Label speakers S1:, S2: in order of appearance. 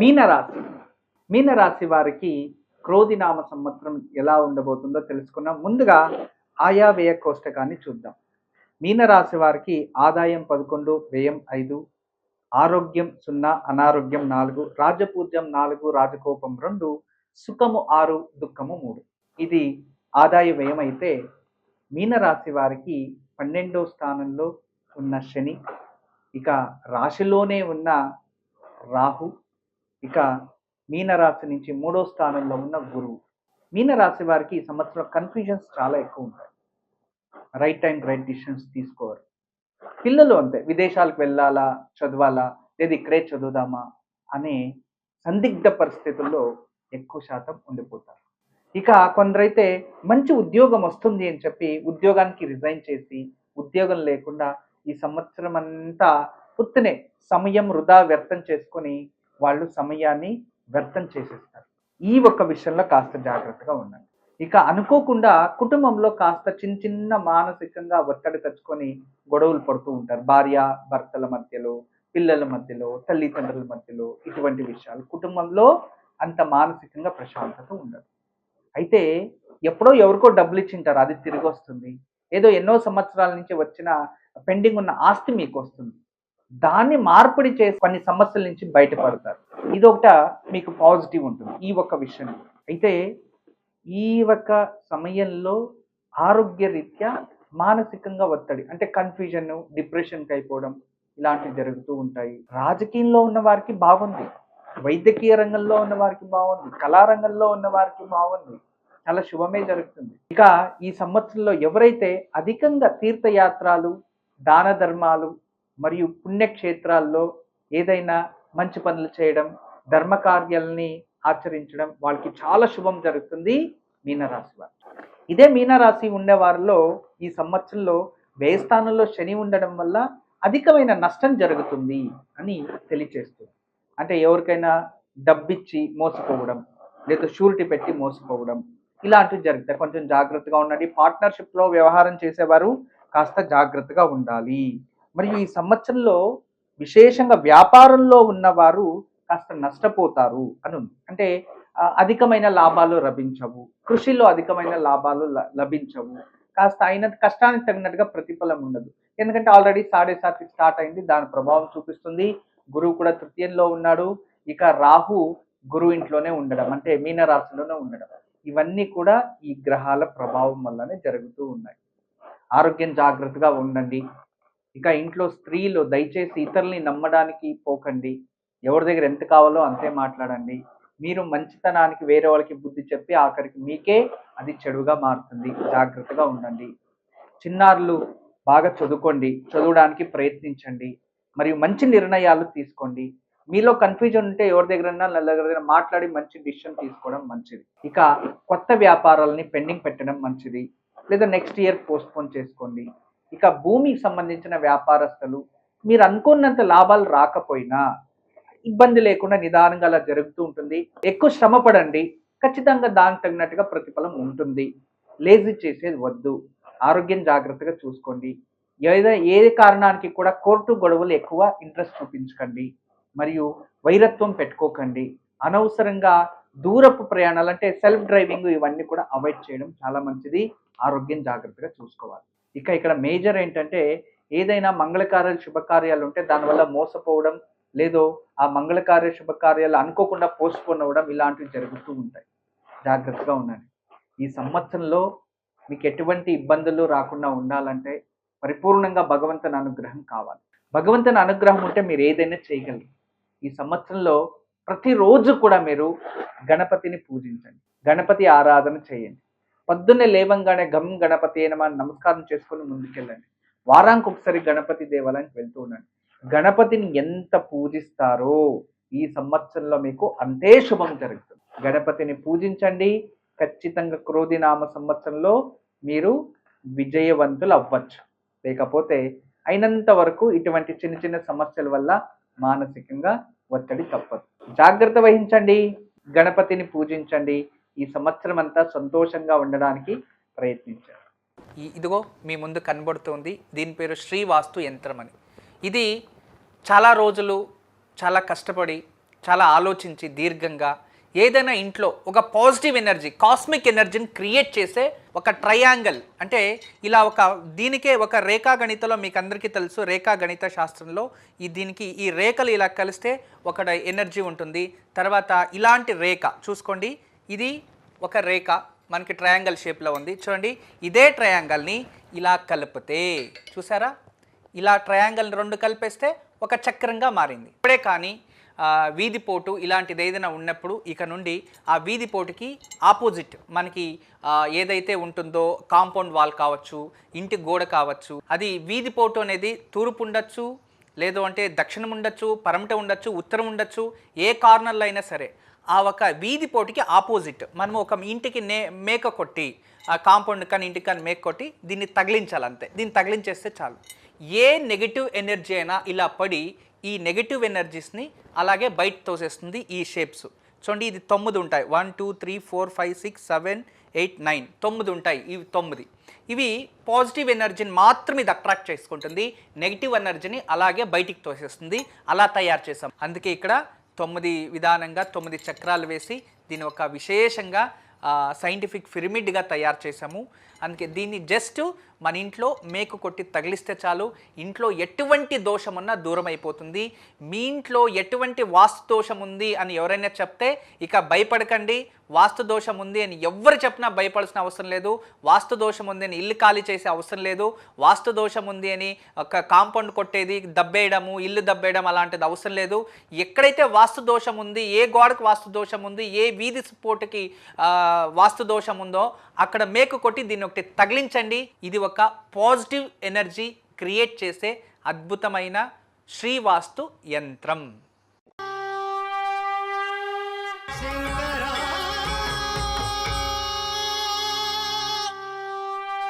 S1: మీనరాశి. మీనరాశి వారికి క్రోధినామ సంవత్సరం ఎలా ఉండబోతుందో తెలుసుకున్నాం. ముందుగా ఆయా వ్యయ కోష్టకాన్ని చూద్దాం. మీనరాశి వారికి ఆదాయం పదకొండు వ్యయం ఐదు ఆరోగ్యం సున్నా అనారోగ్యం నాలుగు రాజపూజ్యం నాలుగు రాజకోపం రెండు సుఖము ఆరు దుఃఖము మూడు. ఇది ఆదాయ వ్యయం అయితే మీనరాశి వారికి పన్నెండో స్థానంలో ఉన్న శని ఇక రాశిలోనే ఉన్న రాహు ఇక మీనరాశి నుంచి మూడో స్థానంలో ఉన్న గురువు. మీనరాశి వారికి ఈ సంవత్సరం కన్ఫ్యూజన్స్ చాలా ఎక్కువ ఉంటాయి. రైట్ టైం రైట్ డిసిషన్స్ తీసుకోరు. పిల్లలు అంతే విదేశాలకు వెళ్ళాలా చదవాలా లేదా ఇక్కడే చదువుదామా అనే సందిగ్ధ పరిస్థితుల్లో ఎక్కువ శాతం ఉండిపోతారు. ఇక కొందరైతే మంచి ఉద్యోగం వస్తుంది అని చెప్పి ఉద్యోగానికి రిజైన్ చేసి ఉద్యోగం లేకుండా ఈ సంవత్సరం అంతా పుత్తనే సమయం వృధా వ్యర్థం చేసుకొని వాళ్ళు సమయాన్ని వ్యర్థం చేసేస్తారు. ఈ ఒక్క విషయంలో కాస్త జాగ్రత్తగా ఉండండి. ఇక అనుకోకుండా కుటుంబంలో కాస్త చిన్న చిన్న మానసికంగా ఒత్తిడి తెచ్చుకొని గొడవలు పడుతూ ఉంటారు. భార్య భర్తల మధ్యలో పిల్లల మధ్యలో తల్లిదండ్రుల మధ్యలో ఇటువంటి విషయాలు. కుటుంబంలో అంత మానసికంగా ప్రశాంతత ఉండదు. అయితే ఎప్పుడో ఎవరికో డబ్బులు ఇచ్చింటారు అది తిరిగి వస్తుంది. ఏదో ఎన్నో సంవత్సరాల నుంచి వచ్చిన పెండింగ్ ఉన్న ఆస్తి మీకు వస్తుంది. దాన్ని మార్పిడి చేసి కొన్ని సమస్యల నుంచి బయటపడతారు. ఇది మీకు పాజిటివ్ ఉంటుంది. ఈ ఒక్క విషయం. అయితే ఈ ఒక్క సమయంలో ఆరోగ్య రీత్యా మానసికంగా ఒత్తిడి అంటే కన్ఫ్యూజన్ డిప్రెషన్కి అయిపోవడం ఇలాంటివి జరుగుతూ ఉంటాయి. రాజకీయంలో ఉన్న వారికి బాగుంది. వైద్యకీయ రంగంలో ఉన్న వారికి బాగుంది. కళారంగంలో ఉన్న వారికి బాగుంది. చాలా శుభమే జరుగుతుంది. ఇక ఈ సంవత్సరంలో ఎవరైతే అధికంగా తీర్థయాత్రలు దాన ధర్మాలు మరియు పుణ్యక్షేత్రాల్లో ఏదైనా మంచి పనులు చేయడం ధర్మకార్యాలని ఆచరించడం వాళ్ళకి చాలా శుభం జరుగుతుంది మీనరాశి వారు. ఇదే మీనరాశి ఉండే వారిలో ఈ సంవత్సరంలో వ్యయస్థానంలో శని ఉండడం వల్ల అధికమైన నష్టం జరుగుతుంది అని తెలియచేస్తుంది. అంటే ఎవరికైనా డబ్బిచ్చి మోసపోవడం లేదా షూరిటీ పెట్టి మోసపోవడం ఇలాంటివి జరుగుతాయి. కొంచెం జాగ్రత్తగా ఉండండి. పార్ట్నర్షిప్లో వ్యవహారం చేసేవారు కాస్త జాగ్రత్తగా ఉండాలి. మరియు ఈ సంవత్సరంలో విశేషంగా వ్యాపారంలో ఉన్నవారు కాస్త నష్టపోతారు అని ఉంది. అంటే అధికమైన లాభాలు లభించవు. కృషిలో అధికమైన లాభాలు లభించవు. కాస్త అయిన కష్టానికి తగినట్టుగా ప్రతిఫలం ఉండదు. ఎందుకంటే ఆల్రెడీ సాడే సాతి స్టార్ట్ అయింది. దాని ప్రభావం చూపిస్తుంది. గురువు కూడా తృతీయంలో ఉన్నాడు. ఇక రాహు గురువు ఇంట్లోనే ఉండడం. అంటే మీనరాశిలోనే ఉండడం. ఇవన్నీ కూడా ఈ గ్రహాల ప్రభావం వల్లనే జరుగుతూ ఉన్నాయి. ఆరోగ్యం జాగ్రత్తగా ఉండండి. ఇక ఇంట్లో స్త్రీలు దయచేసి ఇతరుల్ని నమ్మడానికి పోకండి. ఎవరి దగ్గర ఎంత కావాలో అంతే మాట్లాడండి. మీరు మంచితనానికి వేరే వాళ్ళకి బుద్ధి చెప్పి ఆఖరికి మీకే అది చెడుగా మారుతుంది. జాగ్రత్తగా ఉండండి. చిన్నారులు బాగా చదువుకోండి. చదవడానికి ప్రయత్నించండి. మరియు మంచి నిర్ణయాలు తీసుకోండి. మీలో కన్ఫ్యూజన్ ఉంటే ఎవరి దగ్గరైనా నల్ల దగ్గర మాట్లాడి మంచి డిసిషన్ తీసుకోవడం మంచిది. ఇక కొత్త వ్యాపారాలని పెండింగ్ పెట్టడం మంచిది. లేదా నెక్స్ట్ ఇయర్ పోస్ట్పోన్ చేసుకోండి. ఇక భూమికి సంబంధించిన వ్యాపారస్తులు మీరు అనుకున్నంత లాభాలు రాకపోయినా ఇబ్బంది లేకుండా నిదానంగా అలా జరుగుతూ ఉంటుంది. ఎక్కువ శ్రమ పడండి. ఖచ్చితంగా దానికి తగినట్టుగా ప్రతిఫలం ఉంటుంది. లేజీ చేసేది వద్దు. ఆరోగ్యం జాగ్రత్తగా చూసుకోండి. ఏదైనా ఏ కారణానికి కూడా కోర్టు గొడవలు ఎక్కువ ఇంట్రెస్ట్ చూపించకండి. మరియు వైరత్వం పెట్టుకోకండి. అనవసరంగా దూరపు ప్రయాణాలు అంటే సెల్ఫ్ డ్రైవింగ్ ఇవన్నీ కూడా అవాయిడ్ చేయడం చాలా మంచిది. ఆరోగ్యం జాగ్రత్తగా చూసుకోవాలి. ఇక ఇక్కడ మేజర్ ఏంటంటే ఏదైనా మంగళకార్యాలు శుభకార్యాలు ఉంటే దానివల్ల మోసపోవడం లేదో ఆ మంగళకార్య శుభకార్యాలు అనుకోకుండా పోస్ట్పోన్ అవ్వడం ఇలాంటివి జరుగుతూ ఉంటాయి. జాగ్రత్తగా ఉండండి. ఈ సంవత్సరంలో మీకు ఎటువంటి ఇబ్బందులు రాకుండా ఉండాలంటే పరిపూర్ణంగా భగవంతుని అనుగ్రహం కావాలి. భగవంతుని అనుగ్రహం ఉంటే మీరు ఏదైనా చేయగలరు. ఈ సంవత్సరంలో ప్రతిరోజు కూడా మీరు గణపతిని పూజించండి. గణపతి ఆరాధన చేయండి. పొద్దున్నే లేవంగానే గమ్ గణపతి అయిన నమస్కారం చేసుకుని ముందుకెళ్ళండి. వారానికి ఒకసారి గణపతి దేవాలయానికి వెళ్తూ ఉండండి. గణపతిని ఎంత పూజిస్తారో ఈ సంవత్సరంలో మీకు అంతే శుభం జరుగుతుంది. గణపతిని పూజించండి. ఖచ్చితంగా క్రోధినామ సంవత్సరంలో మీరు విజయవంతులు అవ్వచ్చు. లేకపోతే అయినంత వరకు ఇటువంటి చిన్న చిన్న సమస్యల వల్ల మానసికంగా ఒత్తిడి తప్పదు. జాగ్రత్త వహించండి. గణపతిని పూజించండి. ఈ సంవత్సరం అంతా సంతోషంగా ఉండడానికి
S2: ప్రయత్నించారు. ఇదిగో మీ ముందు కనబడుతుంది. దీని పేరు శ్రీవాస్తు యంత్రం అని. ఇది చాలా రోజులు చాలా కష్టపడి చాలా ఆలోచించి దీర్ఘంగా ఏదైనా ఇంట్లో ఒక పాజిటివ్ ఎనర్జీ కాస్మిక్ ఎనర్జీని క్రియేట్ చేసే ఒక ట్రయాంగిల్. అంటే ఇలా ఒక దీనికే ఒక రేఖా గణితలో మీకు అందరికీ తెలుసు రేఖా గణిత శాస్త్రంలో ఈ దీనికి ఈ రేఖలు ఇలా కలిస్తే ఒక ఎనర్జీ ఉంటుంది. తర్వాత ఇలాంటి రేఖ చూసుకోండి. ఇది ఒక రేఖ మనకి ట్రయాంగిల్ షేప్లో ఉంది. చూడండి ఇదే ట్రయాంగిల్ని ఇలా కలిపితే చూసారా? ఇలా ట్రయాంగిల్ రెండు కలిపేస్తే ఒక చక్రంగా మారింది. ఇప్పుడే కానీ వీధి పోటు ఇలాంటిది ఏదైనా ఉన్నప్పుడు ఇక నుండి ఆ వీధి పోటుకి ఆపోజిట్ మనకి ఏదైతే ఉంటుందో కాంపౌండ్ వాల్ కావచ్చు ఇంటి గోడ కావచ్చు అది వీధి పోటు అనేది తూర్పు ఉండొచ్చు లేదు అంటే దక్షిణం ఉండొచ్చు పరమట ఉండొచ్చు ఉత్తరం ఉండొచ్చు ఏ కార్నర్లో అయినా సరే. ఆ ఒక వీధి పోటీకి ఆపోజిట్. మనం ఒక ఇంటికి నే మేక కొట్టి ఆ కాంపౌండ్ కానీ ఇంటికి కానీ మేక కొట్టి దీన్ని తగిలించాలి అంతే దీన్ని తగిలించేస్తే చాలు. ఏ నెగిటివ్ ఎనర్జీ అయినా ఇలా పడి ఈ నెగిటివ్ ఎనర్జీస్ని అలాగే బయట తోసేస్తుంది ఈ షేప్స్. చూడండి ఇది తొమ్మిది ఉంటాయి. One two three four five six seven eight nine. తొమ్మిది ఉంటాయి ఇవి తొమ్మిది. ఇవి పాజిటివ్ ఎనర్జీని మాత్రం ఇది అట్రాక్ట్ చేసుకుంటుంది. నెగిటివ్ ఎనర్జీని అలాగే బయటికి తోసేస్తుంది. అలా తయారు చేసాం. అందుకే ఇక్కడ తొమ్మిది విధానంగా తొమ్మిది చక్రాలు వేసి దీని ఒక విశేషంగా సైంటిఫిక్ పిరమిడ్గా తయారు చేసాము అందుకే దీన్ని జస్ట్ మన ఇంట్లో మేకు కొట్టి తగిలిస్తే చాలు. ఇంట్లో ఎటువంటి దోషం దూరం అయిపోతుంది మీ ఇంట్లో ఎటువంటి వాస్తు దోషం ఉంది అని ఎవరైనా చెప్తే ఇక భయపడకండి. వాస్తు దోషం ఉంది అని ఎవరు చెప్పినా భయపడాల్సిన అవసరం లేదు. వాస్తు దోషం ఉంది అని ఇల్లు ఖాళీ చేసే అవసరం లేదు. వాస్తు దోషం ఉంది అని ఒక కాంపౌండ్ కొట్టేది దబ్బేయడము ఇల్లు దబ్బేయడం అలాంటిది అవసరం లేదు. ఎక్కడైతే వాస్తు దోషం ఉంది ఏ గోడకు వాస్తు దోషం ఉంది ఏ వీధి సపోర్ట్కి వాస్తు దోషం ఉందో అక్కడ మేకు కొట్టి దీన్ని ఒకటి తగిలించండి. ఇది ఒక పాజిటివ్ ఎనర్జీ క్రియేట్ చేసే అద్భుతమైన శ్రీవాస్తు యంత్రం.